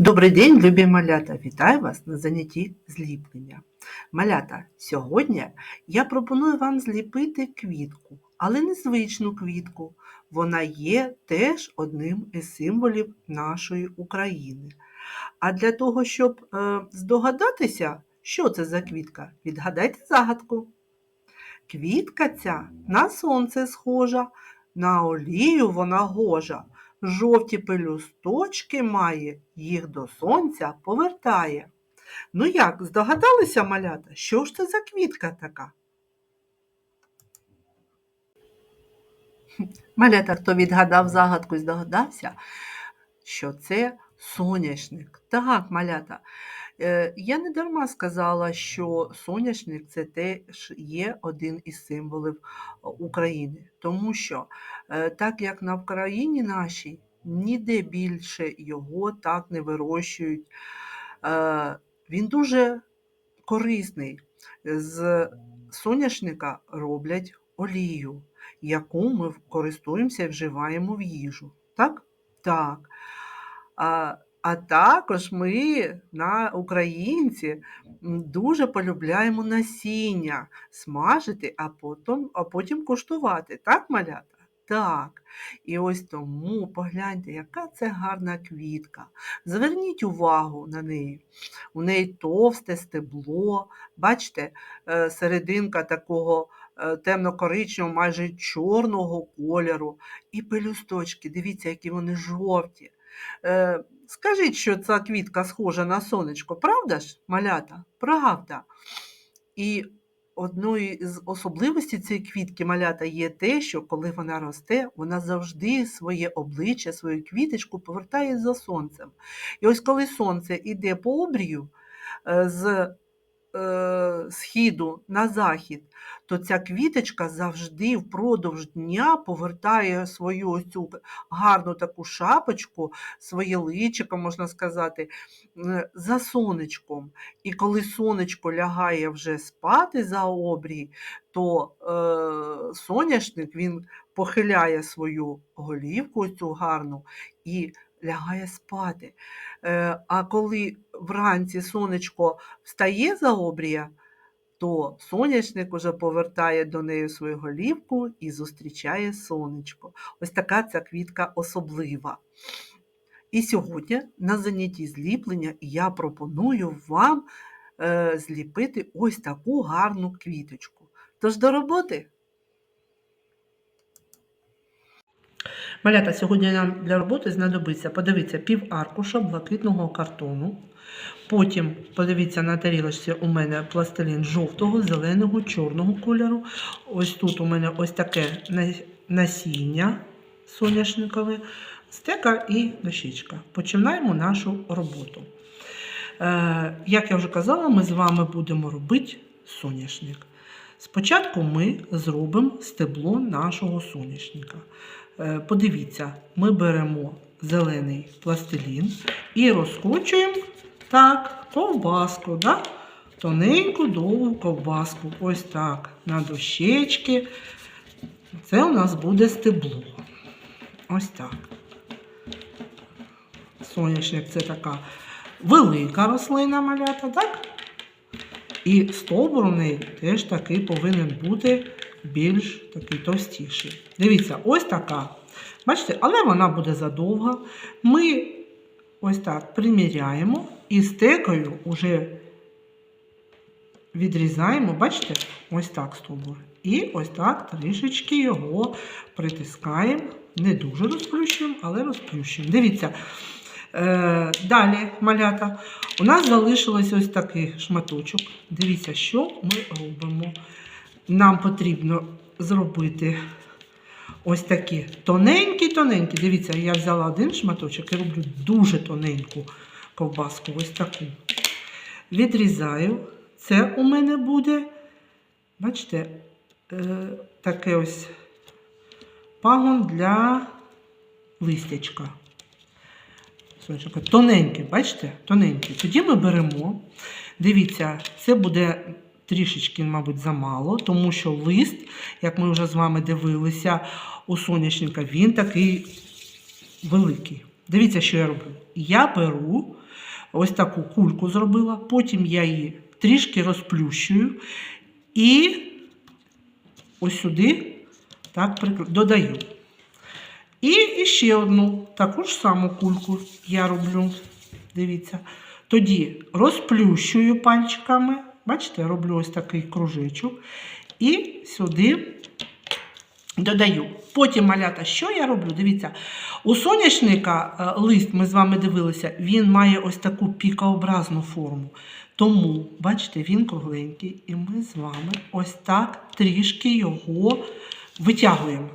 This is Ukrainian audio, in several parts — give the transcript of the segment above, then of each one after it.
Добрий день, любі малята! Вітаю вас на занятті зліплення. Малята, сьогодні я пропоную вам зліпити квітку, але не звичну квітку. Вона є теж одним із символів нашої України. А для того, щоб е, здогадатися, що це за квітка, відгадайте загадку. Квітка ця на сонце схожа, на олію вона гожа. Жовті пелюсточки має, їх до сонця повертає. Ну як, здогадалися, малята, що ж це за квітка така? Малята, хто відгадав загадку і здогадався, що це соняшник. Так, малята, я не дарма сказала, що соняшник це теж є один із символів е, України, тому що Е, так як на Вкраїні нашій ніде більше його так не вирощують. Е, Він дуже корисний. З соняшника роблять олію, яку ми користуємося і вживаємо в їжу. Так? Так. А, також ми, на українці, дуже полюбляємо насіння смажити, а потім, а потім куштувати. Так, малята? Так. І ось тому погляньте, яка це гарна квітка. Зверніть увагу на неї. У неї товсте стебло, бачите, е, серединка такого е, темно-коричневого, майже чорного кольору. І пелюсточки, дивіться, які вони жовті. Скажіть, що ця квітка схожа на сонечко, правда ж, малята? Правда. І одною з особливостей цієї квітки малята є те, що коли вона росте, вона завжди своє обличчя, свою квіточку повертає за сонцем. І ось коли сонце йде по обрію е, з східу на захід, то ця квіточка завжди впродовж дня повертає свою цю гарну таку шапочку, своє личико, можна сказати, е, за сонечком. І коли сонечко лягає вже спати за обрій, то е, соняшник він похиляє свою голівку цю гарну і лягає спати. Е, а коли вранці сонечко встає за обрія, то соняшник уже повертає до неї свою голівку і зустрічає сонечко. Ось така ця квітка особлива. І сьогодні на занятті зліплення я пропоную вам е, зліпити ось таку гарну квіточку. Тож до роботи! Малята, сьогодні нам для роботи знадобиться, подивіться, пів аркуша блакитного картону. Потім, подивіться, на тарілочці у мене пластилін жовтого, зеленого, чорного кольору. Ось тут у мене ось таке насіння соняшникове, стека і дощечка. Починаємо нашу роботу. Е, як я вже казала, ми з вами будемо робити соняшник. Спочатку ми зробимо стебло нашого соняшника. Е, Подивіться, ми беремо зелений пластилін і розкручуємо так, ковбаску, да? тоненьку довгу ковбаску. Ось так, на дощечки. Це у нас буде стебло. Ось так. Соняшник це така велика рослина малята, так? І стовбур у неї теж такий повинен бути більш такий товстіший. Дивіться, ось така. Бачите, але вона буде задовга. Ми ось так приміряємо і стекою вже відрізаємо, бачите, ось так стовбур. І ось так трішечки його притискаємо. Не дуже розплющуємо, але розплющуємо. Дивіться. Е, далі, малята, у нас залишилось ось такий шматочок. Дивіться, що ми робимо. Нам потрібно зробити ось такі тоненькі-тоненькі. Дивіться, я взяла один шматочок і роблю дуже тоненьку ковбаску, ось таку. Відрізаю. Це у мене буде, бачите, е, таке ось пагон для листячка. Сонечко, тоненький, бачите? Тоненький. Тоді ми беремо. Дивіться, це буде трішечки, мабуть, замало, тому що лист, як ми вже з вами дивилися, у соняшника, він такий великий. Дивіться, що я роблю. Я беру ось таку кульку зробила, потім я її трішки розплющую і ось сюди так додаю. І ще одну таку ж саму кульку я роблю. Дивіться. Тоді розплющую пальчиками. Бачите, роблю ось такий кружечок. І сюди додаю. Потім малята, що я роблю? Дивіться, у соняшника е, лист, ми з вами дивилися, він має ось таку пікообразну форму. Тому, бачите, він кругленький, і ми з вами ось так трішки його витягуємо.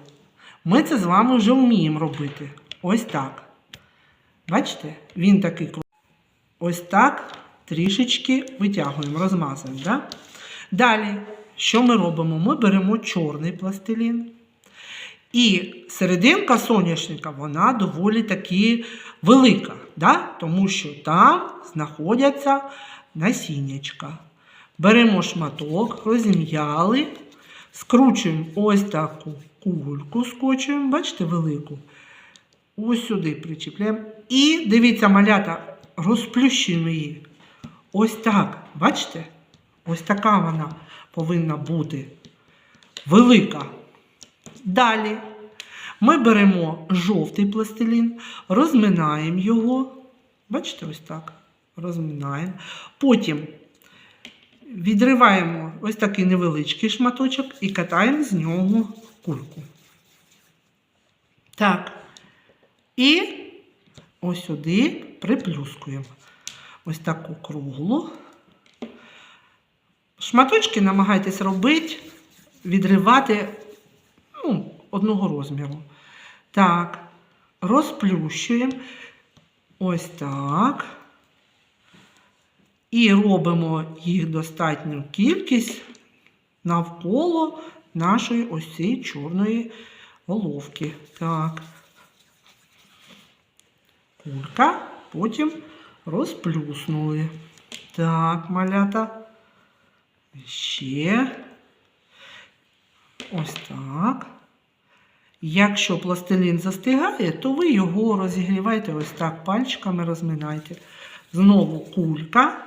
Ми це з вами вже вміємо робити. Ось так. Бачите, він такий Ось так трішечки витягуємо, розмазуємо. Да? Далі, що ми робимо? Ми беремо чорний пластилін. І серединка соняшника, вона доволі таки велика, да? тому що там знаходяться насіннячка. Беремо шматок, розім'яли, скручуємо ось таку кульку, скочуємо, бачите, велику. Ось сюди причіпляємо. І дивіться, малята, розплющуємо її. Ось так. Бачите? Ось така вона повинна бути велика. Далі ми беремо жовтий пластилін, розминаємо його. Бачите, ось так. Розминаємо. Потім відриваємо ось такий невеличкий шматочок і катаємо з нього кульку. Так. І ось сюди приплюскуємо. Ось таку круглу. Шматочки намагайтесь робити, відривати ну, одного розміру. Так, розплющуємо. Ось так. І робимо їх достатню кількість навколо нашої ось цієї чорної головки. Так. Кулька, потім розплюснули. Так, малята. Ще. Ось так. Якщо пластилін застигає, то ви його розігрівайте ось так, пальчиками розминайте. Знову кулька.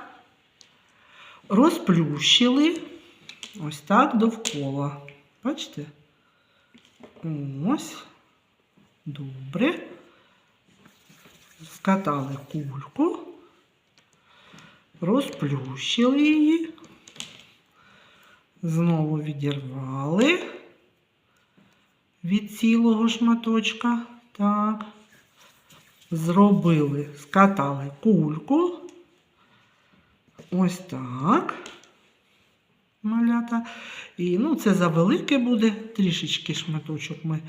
Розплющили. Ось так довкола. Бачите? Ось. Добре. Скатали кульку. Розплющили її. Знову відірвали від цілого шматочка. Так. Зробили, скатали кульку. Ось так. Малята. І ну, це завелике буде. Трішечки шматочок ми.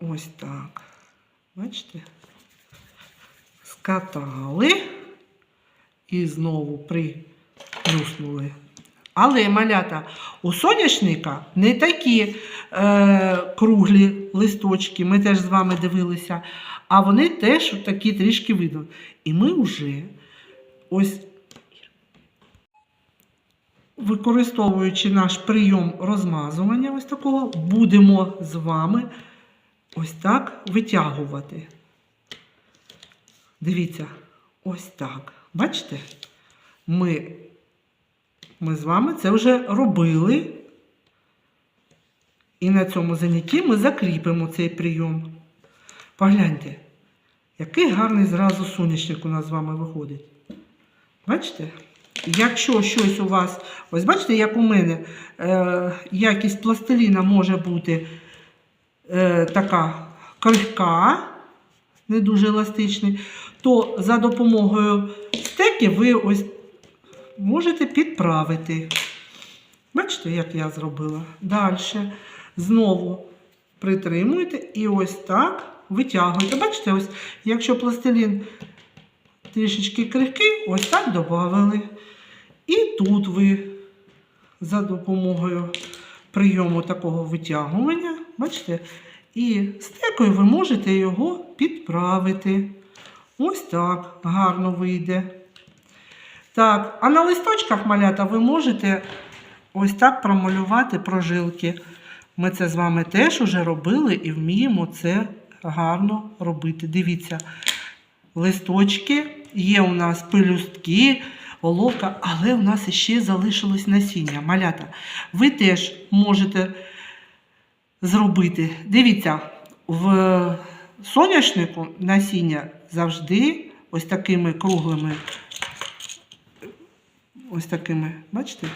Ось так. Бачите? Скатали. І знову приплюснули. Але малята, у соняшника не такі е, круглі листочки, ми теж з вами дивилися, а вони теж такі трішки видно. І ми вже ось використовуючи наш прийом розмазування, ось такого, будемо з вами ось так витягувати. Дивіться, ось так. Бачите? Ми ми з вами це вже робили. І на цьому занятті ми закріпимо цей прийом. Погляньте, який гарний зразу соняшник у нас з вами виходить. Бачите? Якщо щось у вас, ось бачите, як у мене е, якість пластиліна може бути е, така крихка, не дуже еластичний, то за допомогою стеки ви ось можете підправити. Бачите, як я зробила? Далі. Знову притримуєте і ось так витягуєте. Бачите, ось, якщо пластилін трішечки крихкий, ось так додали. І тут ви за допомогою прийому такого витягування, бачите, і стекою ви можете його підправити. Ось так гарно вийде. Так, а на листочках малята ви можете ось так промалювати прожилки. Ми це з вами теж уже робили і вміємо це гарно робити. Дивіться, листочки є у нас пелюстки, головка, але у нас ще залишилось насіння. Малята, ви теж можете зробити. Дивіться, в соняшнику насіння завжди ось такими круглими, ось такими, бачите,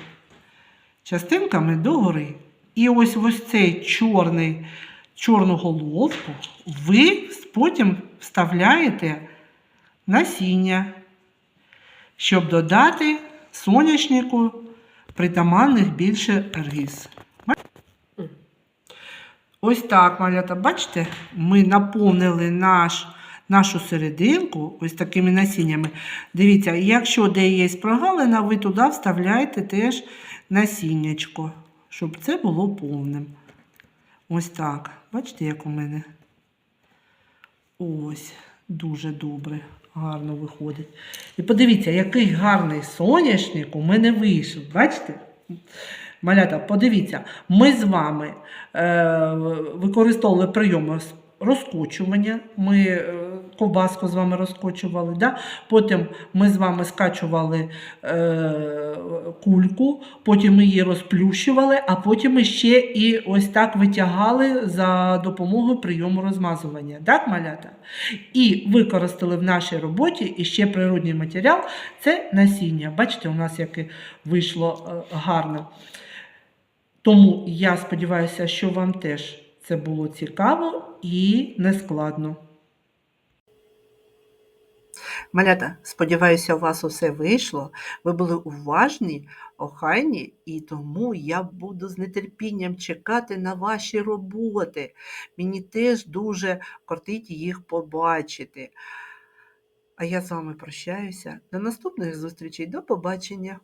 частинками догори. І ось ось цей чорний, чорну головку ви потім вставляєте насіння, щоб додати соняшнику притаманних більше рис. Ось так, малята, бачите, ми наповнили наш, нашу серединку ось такими насіннями. Дивіться, якщо де є прогалина, ви туди вставляєте теж насіннячко, щоб це було повним. Ось так. Бачите, як у мене? Ось, дуже добре, гарно виходить. І подивіться, який гарний соняшник у мене вийшов. Бачите? Малята, подивіться, ми з вами е, використовували прийоми розкочування. Ми е, ковбаску з вами розкочували. Да? Потім ми з вами скачували е, кульку, потім ми її розплющували, а потім ми ще і ось так витягали за допомогою прийому розмазування. Так, малята? І використали в нашій роботі і ще природний матеріал це насіння. Бачите, у нас яке вийшло е, гарно. Тому я сподіваюся, що вам теж це було цікаво і нескладно. Малята, сподіваюся, у вас усе вийшло. Ви були уважні, охайні, і тому я буду з нетерпінням чекати на ваші роботи. Мені теж дуже кортить їх побачити. А я з вами прощаюся. До наступних зустрічей. До побачення!